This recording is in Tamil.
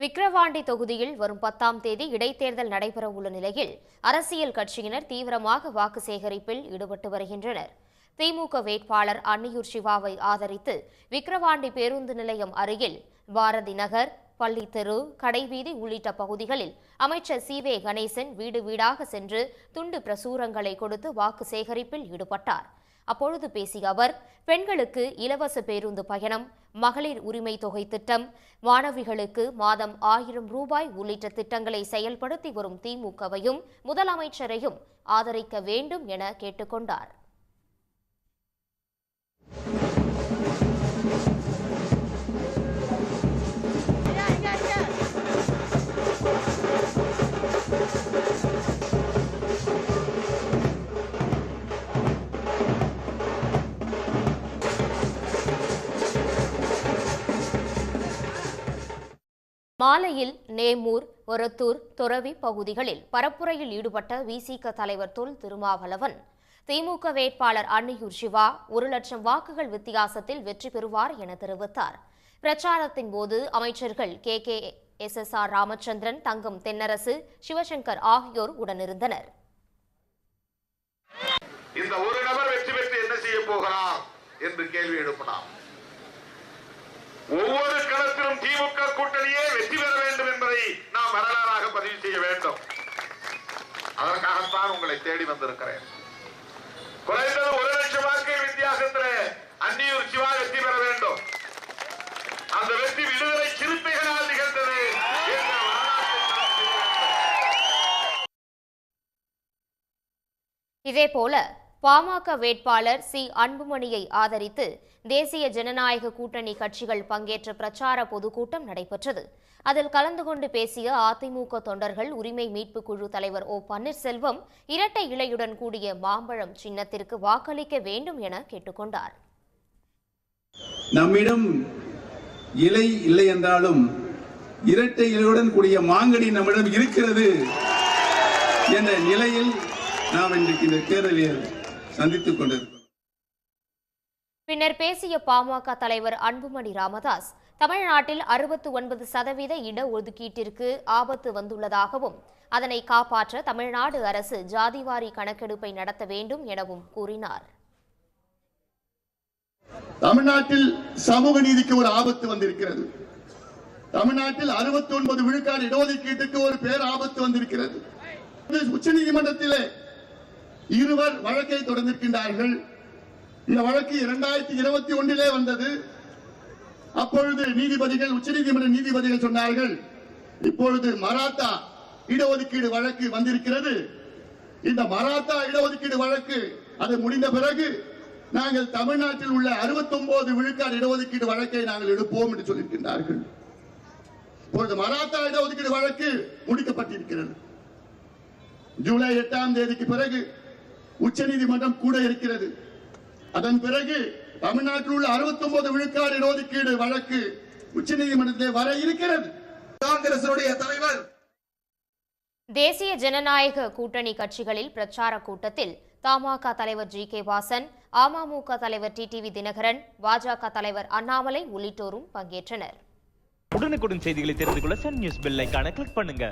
விக்கிரவாண்டி தொகுதியில் வரும் பத்தாம் தேதி இடைத்தேர்தல் நடைபெறவுள்ள நிலையில் அரசியல் கட்சியினர் தீவிரமாக வாக்கு சேகரிப்பில் ஈடுபட்டு வருகின்றனர். திமுக வேட்பாளர் அன்னியூர் சிவாவை ஆதரித்து விக்கிரவாண்டி பேருந்து நிலையம் அருகில் பாரதி நகர் பள்ளி தெரு கடைவீதி உள்ளிட்ட பகுதிகளில் அமைச்சர் சி வே கணேசன் வீடு வீடாக சென்று துண்டு பிரசுரங்களை கொடுத்து வாக்கு சேகரிப்பில் ஈடுபட்டார். அப்பொழுது பேசிய அவர் பெண்களுக்கு இலவச பேருந்து பயணம் மகளிர் உரிமை தொகை திட்டம் மாணவிகளுக்கு மாதம் ஆயிரம் ரூபாய் உள்ளிட்ட திட்டங்களை செயல்படுத்தி வரும் திமுகவையும் முதலமைச்சரையும் ஆதரிக்க வேண்டும் என கேட்டுக்கொண்டார் மாலையில் நேமூர் ஒரத்தூர் துறவி பகுதிகளில் பரப்புரையில் ஈடுபட்ட விசிக தலைவர் தொல் திருமாவளவன். திமுக வேட்பாளர் அன்னியூர் சிவா ஒரு லட்சம் வாக்குகள் வித்தியாசத்தில் வெற்றி பெறுவார் என தெரிவித்தார். பிரச்சாரத்தின் போது அமைச்சர்கள் K. K. S. S. R. Ramachandran Thangam Thennarasu Sivasankar ஆகியோர் உடனிருந்தனர். இந்த ஒரு நபர் வெற்றி பெற்று என்ன செய்ய போகிறார் என்று கேள்வி எழுப்பினார் ஒவ்வொரு மற்றும் திமுக கூட்டணியே வெற்றி பெற வேண்டும் என்பதை நாம் வரலாறாக பதிவு செய்ய வேண்டும். அதற்காகத்தான் உங்களை தேடி வந்திருக்கிறேன். குறைந்தது ஒரு லட்சம் வாக்கு வித்தியாசத்தில் அந்நியூர் சிவா வெற்றி பெற வேண்டும். அந்த வெற்றி விடுதலை சிறுத்தைகளால் நிகழ்ந்தது என்ற வரலாற்றை பாமக வேட்பாளர் சி. அன்புமணியை ஆதரித்து தேசிய ஜனநாயக கூட்டணி கட்சிகள் பங்கேற்ற பிரச்சார பொதுக்கூட்டம் நடைபெற்றது. அதில் கலந்து கொண்டு பேசிய அதிமுக தொண்டர்கள் உரிமை மீட்பு குழு தலைவர் ஓ. பன்னீர்செல்வம் இரட்டை இலையுடன் கூடிய மாம்பழம் சின்னத்திற்கு வாக்களிக்க வேண்டும் என கேட்டுக்கொண்டார். நம்மிடம் இலை இல்லை என்றாலும் இரட்டை இலையுடன் கூடிய மாங்கனி நம்மிடம் இருக்கிறது என்ற நிலையில் நாம் இன்றைக்கு இந்த தேர்தலில் சந்தித்துக் கொண்டிருக்கிறோம். பின்னர் பேசிய பாமக தலைவர் அன்புமணி ராமதாஸ் தமிழ்நாட்டில் அறுபத்து ஒன்பது சதவீத இடஒதுக்கீட்டிற்கு ஆபத்து வந்துள்ளதாகவும் அதனை காப்பாற்ற தமிழ்நாடு அரசு ஜாதிவாரி கணக்கெடுப்பை நடத்த வேண்டும் எனவும் கூறினார். தமிழ்நாட்டில் சமூக நீதிக்கு ஒரு ஆபத்து வந்திருக்கிறது. தமிழ்நாட்டில் 69 ஒன்பது விழுக்காடு இடஒதுக்கீட்டுக்கு ஒரு பேர் ஆபத்து வந்திருக்கிறது. உச்ச நீதிமன்றத்திலே இருவர் வழக்கை தொடர்ந்திருக்கின்றார்கள். இந்த வழக்கு இரண்டாயிரத்தி இருபத்தி ஒன்றிலே வந்தது. அப்பொழுது நீதிபதிகள் உச்சநீதிமன்ற நீதிபதிகள் சொன்னார்கள் இப்பொழுது மராத்தா இடஒதுக்கீடு வழக்கு வந்திருக்கிறது. இந்த மராத்தா இடஒதுக்கீடு வழக்கு அது முடிந்த பிறகு நாங்கள் தமிழ்நாட்டில் உள்ள 69 விழுக்காடு இடஒதுக்கீடு வழக்கை நாங்கள் எடுப்போம் என்று சொல்லியிருக்கின்றார்கள். இப்பொழுது மராத்தா இடஒதுக்கீடு வழக்கு முடிக்கப்பட்டிருக்கிறது. ஜூலை எட்டாம் தேதிக்கு பிறகு உச்சநீதிமன்றம் கூட இருக்கிறது. அதன் பிறகு தமிழ்நாட்டில் உள்ள 69 விழுக்காடு இடஒதுக்கீடு வழக்கு உச்சநீதிமன்றத்திலே வர இருக்கிறது. காங்கிரசுடைய தலைவர் தேசிய ஜனநாயக கூட்டணி கட்சிகளில் பிரச்சார கூட்டத்தில் தமாக தலைவர் ஜி கே வாசன் அமமுக தலைவர் டிடிவி தினகரன் பாஜக தலைவர் அண்ணாமலை உள்ளிட்டோரும் பங்கேற்றனர். உடனுக்குடன் செய்திகளை தெரிந்து கொள்ள சன் நியூஸ் பெல் கிளிக் பண்ணுங்க.